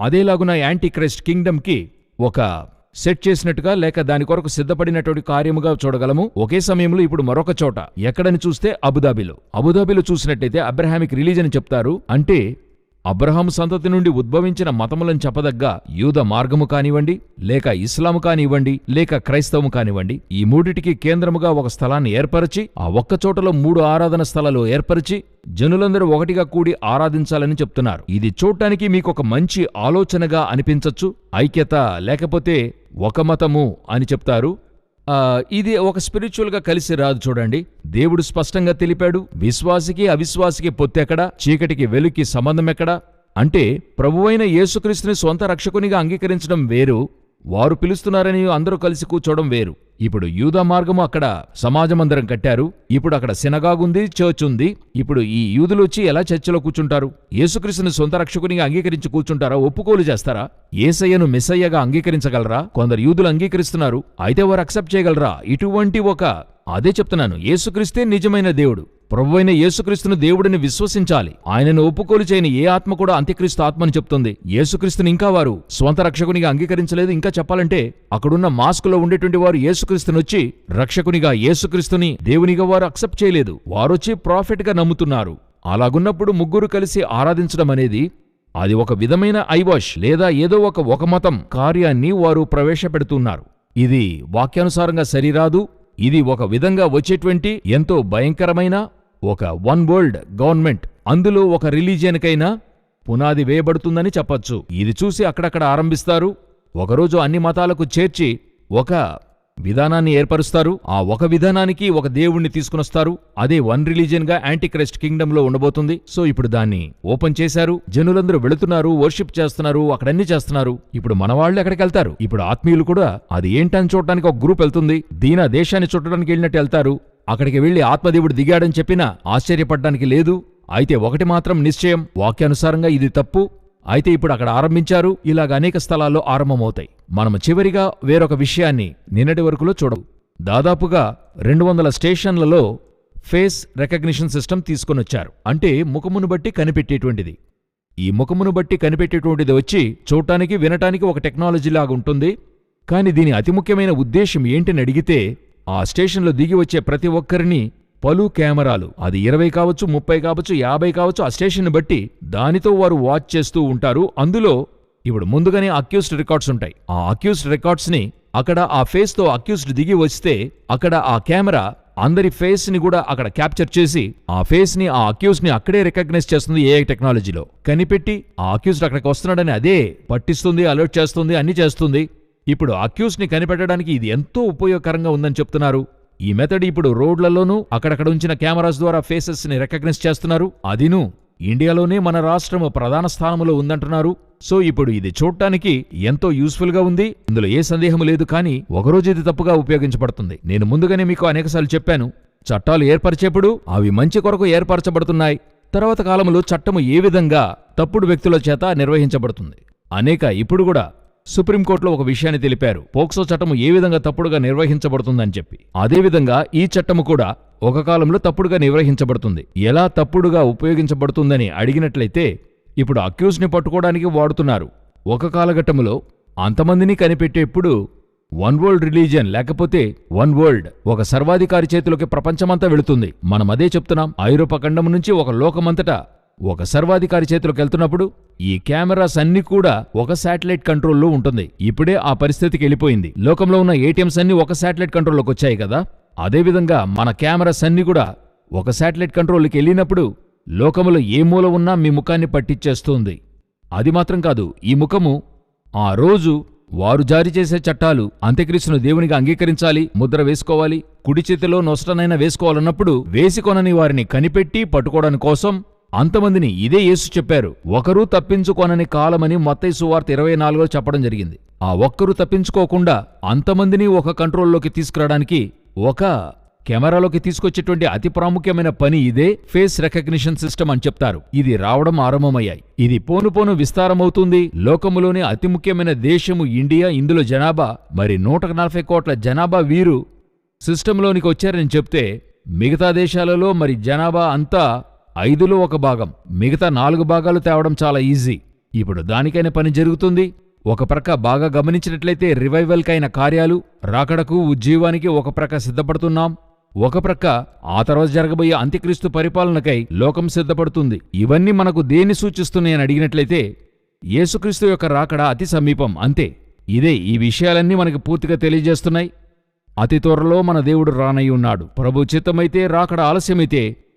అదేలాగున anti Christ కింగ్డమ్కి ఒక set చేసినట్టుగా లేక దాని కొరకు సిద్ధపడినటువంటి కార్యముగా చూడగలము? ఒకే సమయంలో ఇప్పుడు మరొక చోట. ఎక్కడని చూస్తే అబుదాబిలో. అబుదాబిలో చూసినట్టయితే అబ్రహామిక్ రిలీజన్ చెప్తారు. అంటే అబ్రహం సంతతి నుండి ఉద్భవించిన మతములను చెప్పదగ్గ యూద మార్గము కానివ్వండి లేక ఇస్లాము కానివ్వండి లేక క్రైస్తవము కానివ్వండి ఈ మూడిటికి కేంద్రముగా ఒక స్థలాన్ని ఏర్పరిచి ఆ ఒక్కచోటలో మూడు ఆరాధన స్థలాలు ఏర్పరిచి జనులందరూ ఒకటిగా కూడి ఆరాధించాలని చెప్తున్నారు. ఇది చూడటానికి మీకొక మంచి ఆలోచనగా అనిపించచ్చు ఐక్యత లేకపోతే ఒక మతము అని చెప్తారు. ఇది ఒక స్పిరిచువల్గా కలిసి రాదు చూడండి. దేవుడు స్పష్టంగా తెలిపాడు విశ్వాసికి అవిశ్వాసికి పొత్తెక్కడా చీకటికి వెలుక్కి సంబంధం ఎక్కడా? అంటే ప్రభువైన యేసుక్రీస్తుని సొంత రక్షకునిగా అంగీకరించడం వేరు వారు పిలుస్తున్నారని అందరూ కలిసి కూర్చోవడం వేరు. ఇప్పుడు యూదా మార్గము అక్కడ సమాజమందరం కట్టారు. ఇప్పుడు అక్కడ సినగాగుంది చర్చ్ ఉంది. ఇప్పుడు ఈ యూదులు వచ్చి ఎలా చర్చిలో కూర్చుంటారు? యేసుక్రీస్తుని సొంత రక్షకునిగా అంగీకరించి కూర్చుంటారా? ఒప్పుకోలు చేస్తారా? ఏసయ్యను మిస్సయ్యగా అంగీకరించగలరా? కొందరు యూదులు అంగీకరిస్తున్నారు. అయితే వారు అక్సెప్ట్ చేయగలరా? ఇటువంటి ఒక అదే చెప్తున్నాను యేసుక్రీస్తే నిజమైన దేవుడు. ప్రభువైన యేసుక్రీస్తును దేవుడిని విశ్వసించాలి. ఆయనను ఒప్పుకోలు చేయని ఏ ఆత్మ కూడా అంత్యక్రీస్తు ఆత్మని చెప్తుంది. యేసుక్రీస్తుని ఇంకా వారు స్వంత రక్షకునిగా అంగీకరించలేదు. ఇంకా చెప్పాలంటే అక్కడున్న మాస్కులో ఉండేటువంటి వారు యేసుక్రీస్తుని వచ్చి రక్షకునిగా యేసుక్రీస్తుని దేవునిగా వారు అక్సెప్ట్ చేయలేదు. వారొచ్చి ప్రాఫిట్గా నమ్ముతున్నారు. అలాగున్నప్పుడు ముగ్గురు కలిసి ఆరాధించడం అనేది అది ఒక విధమైన ఐవాష్ లేదా ఏదో ఒక ఒక మతం కార్యాన్ని వారు ప్రవేశపెడుతున్నారు. ఇది వాక్యానుసారంగా సరిరాదు ఇది ఒక విధంగా వచ్చేటువంటి ఎంతో భయంకరమైన ఒక వన్ వరల్డ్ గవర్నమెంట్. అందులో ఒక రిలీజియన్కైనా పునాది వేయబడుతుందని చెప్పొచ్చు. ఇది చూసి అక్కడక్కడ ఆరంభిస్తారు. ఒకరోజు అన్ని మతాలకు చేర్చి ఒక విధానాన్ని ఏర్పరుస్తారు. ఆ ఒక విధానానికి ఒక దేవుణ్ణి తీసుకునొస్తారు. అదే వన్ రిలీజియన్గా యాంటీక్రైస్ట్ కింగ్డమ్లో ఉండబోతుంది. సో ఇప్పుడు దాన్ని ఓపెన్ చేశారు. జనులందరూ వెళుతున్నారు వర్షిప్ చేస్తున్నారు అక్కడన్ని చేస్తున్నారు. ఇప్పుడు మన వాళ్ళు ఎక్కడికి వెళ్తారు? ఇప్పుడు ఆత్మీయులు కూడా అది ఏంటని చూడటానికి ఒక గ్రూప్ వెళ్తుంది. దీనా దేశాన్ని చుట్టడానికి వెళ్ళినట్టు వెళ్తారు. అక్కడికి వెళ్ళి ఆత్మదేవుడు దిగాడని చెప్పినా ఆశ్చర్యపడ్డానికి లేదు. అయితే ఒకటి మాత్రం నిశ్చయం. వాక్యానుసారంగా ఇది తప్పు. అయితే ఇప్పుడు అక్కడ ఆరంభించారు. ఇలాగ అనేక స్థలాల్లో ఆరంభమవుతాయి. మనము చివరిగా వేరొక విషయాన్ని నిన్నటి వరకులో చూడవు దాదాపుగా రెండు వందల స్టేషన్లలో ఫేస్ రికగ్నిషన్ సిస్టమ్ తీసుకొనొచ్చారు అంటే ముఖమును బట్టి కనిపెట్టేటువంటిది. ఈ ముఖమును బట్టి కనిపెట్టేటువంటిది వచ్చి చూడటానికి వినటానికి ఒక టెక్నాలజీలాగా ఉంటుంది. కానీ దీని అతి ముఖ్యమైన ఉద్దేశం ఏంటని అడిగితే ఆ స్టేషన్లో దిగి వచ్చే ప్రతి ఒక్కరిని పలు కెమెరాలు అది ఇరవై కావచ్చు ముప్పై కావచ్చు యాభై కావచ్చు ఆ స్టేషన్ బట్టి దానితో వారు వాచ్ చేస్తూ ఉంటారు. అందులో ఇప్పుడు ముందుగానే అక్యూస్డ్ రికార్డ్స్ ఉంటాయి. ఆ అక్యూస్డ్ రికార్డ్స్ని అక్కడ ఆ ఫేస్తో అక్యూస్డ్ దిగి వస్తే అక్కడ ఆ కెమెరా అందరి ఫేస్ని కూడా అక్కడ క్యాప్చర్ చేసి ఆ ఫేస్ని ఆ అక్యూస్ని అక్కడే రికగ్నైజ్ చేస్తుంది ఏఐ టెక్నాలజీలో కనిపెట్టి ఆ అక్యూస్డ్ అక్కడికి వస్తున్నాడని అదే పట్టిస్తుంది అలర్ట్ చేస్తుంది అన్ని చేస్తుంది. ఇప్పుడు అక్యూస్ని కనిపెట్టడానికి ఇది ఎంతో ఉపయోగకరంగా ఉందని చెప్తున్నారు. ఈ మెథడ్ ఇప్పుడు రోడ్లలోనూ అక్కడక్కడ ఉంచిన కెమెరాస్ ద్వారా ఫేసెస్ని రికగ్నైజ్ చేస్తున్నారు. అదిను ఇండియాలోనే మన రాష్ట్రం ప్రధాన స్థానంలో ఉందంటున్నారు. సో ఇప్పుడు ఇది చూడటానికి ఎంతో యూస్ఫుల్గా ఉంది. ఇందులో ఏ సందేహం లేదు కానీ ఒకరోజు ఇది తప్పుగా ఉపయోగించబడుతుంది. నేను ముందుగానే మీకు అనేకసార్లు చెప్పాను. చట్టాలు ఏర్పరిచేప్పుడు అవి మంచి కొరకు ఏర్పరచబడుతున్నాయి. తర్వాత కాలంలో చట్టము ఏ విధంగా తప్పుడు వ్యక్తుల చేత నిర్వహించబడుతుంది. అనేక ఇప్పుడు కూడా సుప్రీంకోర్టులో ఒక విషయాన్ని తెలిపారు. పోక్సో చట్టం ఏ విధంగా తప్పుడుగా నిర్వహించబడుతుందని చెప్పి. అదేవిధంగా ఈ చట్టము కూడా ఒక కాలంలో తప్పుడుగా నిర్వహించబడుతుంది. ఎలా తప్పుడుగా ఉపయోగించబడుతుందని అడిగినట్లయితే ఇప్పుడు అక్యూజ్ని పట్టుకోవడానికి వాడుతున్నారు. ఒక కాలఘట్టములో అంతమందిని కనిపెట్టేప్పుడు వన్ వరల్డ్ రిలీజియన్ లేకపోతే వన్ వరల్డ్ ఒక సర్వాధికారి చేతిలోకి ప్రపంచమంతా వెళుతుంది. మనం అదే చెప్తున్నాం ఐరోపా ఖండం నుంచి ఒక లోకమంతటా ఒక సర్వాధికారి చేతిలోకి వెళ్తున్నప్పుడు ఈ కెమెరాస్ అన్ని కూడా ఒక శాటిలైట్ కంట్రోల్లో ఉంటుంది. ఇప్పుడే ఆ పరిస్థితికి వెళ్ళిపోయింది. లోకంలో ఉన్న ఏటీఎంస్ అన్ని ఒక శాటిలైట్ కంట్రోల్లోకి వచ్చాయి కదా? అదేవిధంగా మన కెమెరాస్ అన్ని కూడా ఒక శాటిలైట్ కంట్రోల్కి వెళ్ళినప్పుడు లోకములో ఏ మూల ఉన్నా మీ ముఖాన్ని పట్టించేస్తుంది అది మాత్రం కాదు ఈ ముఖము ఆ రోజు వారు జారీ చేసే చట్టాలు అంత్యక్రీస్తును దేవునిగా అంగీకరించాలి ముద్ర వేసుకోవాలి కుడి చేతిలో నొష్టనైనా వేసుకోవాలన్నప్పుడు వేసికొనని వారిని కనిపెట్టి పట్టుకోవడం కోసం అంతమందిని ఇదే యేసు చెప్పారు ఒకరూ తప్పించుకోనని కాలమని మత్తయి సువార్త ఇరవై నాలుగులో చెప్పడం జరిగింది. ఆ ఒక్కరూ తప్పించుకోకుండా అంతమందిని ఒక కంట్రోల్లోకి తీసుకురావడానికి ఒక కెమెరాలోకి తీసుకొచ్చేటువంటి అతి ప్రాముఖ్యమైన పని ఇదే ఫేస్ రికగ్నిషన్ సిస్టమ్ అని చెప్తారు. ఇది రావడం ఆరంభమయ్యాయి. ఇది పోను పోను విస్తారమవుతుంది. లోకములోనే అతి ముఖ్యమైన దేశము ఇండియా ఇందులో జనాభా. మరి నూట నలభై కోట్ల జనాభా వీరు సిస్టంలోనికి వచ్చారని చెప్తే మిగతా దేశాలలో మరి జనాభా అంతా ఐదులో ఒక భాగం మిగతా నాలుగు భాగాలు తేవడం చాలా ఈజీ. ఇప్పుడు దానికైన పని జరుగుతుంది. ఒక ప్రక్క బాగా గమనించినట్లయితే రివైవల్కైన కార్యాలు రాకడకు ఉజ్జీవానికి ఒక ప్రక్క సిద్ధపడుతున్నాం. ఒక ప్రక్క ఆ తర్వాత జరగబోయే అంత్యక్రీస్తు పరిపాలనకై లోకం సిద్ధపడుతుంది. ఇవన్నీ మనకు దేన్ని సూచిస్తున్నాయని అడిగినట్లయితే యేసుక్రీస్తు యొక్క రాకడ అతి సమీపం అంతే. ఇదే ఈ విషయాలన్నీ మనకి పూర్తిగా తెలియజేస్తున్నాయి. అతి త్వరలో మన దేవుడు రానయ్యున్నాడు. ఉన్నాడు ప్రభు చిత్తమైతే రాకడ ఆలస్యమైతే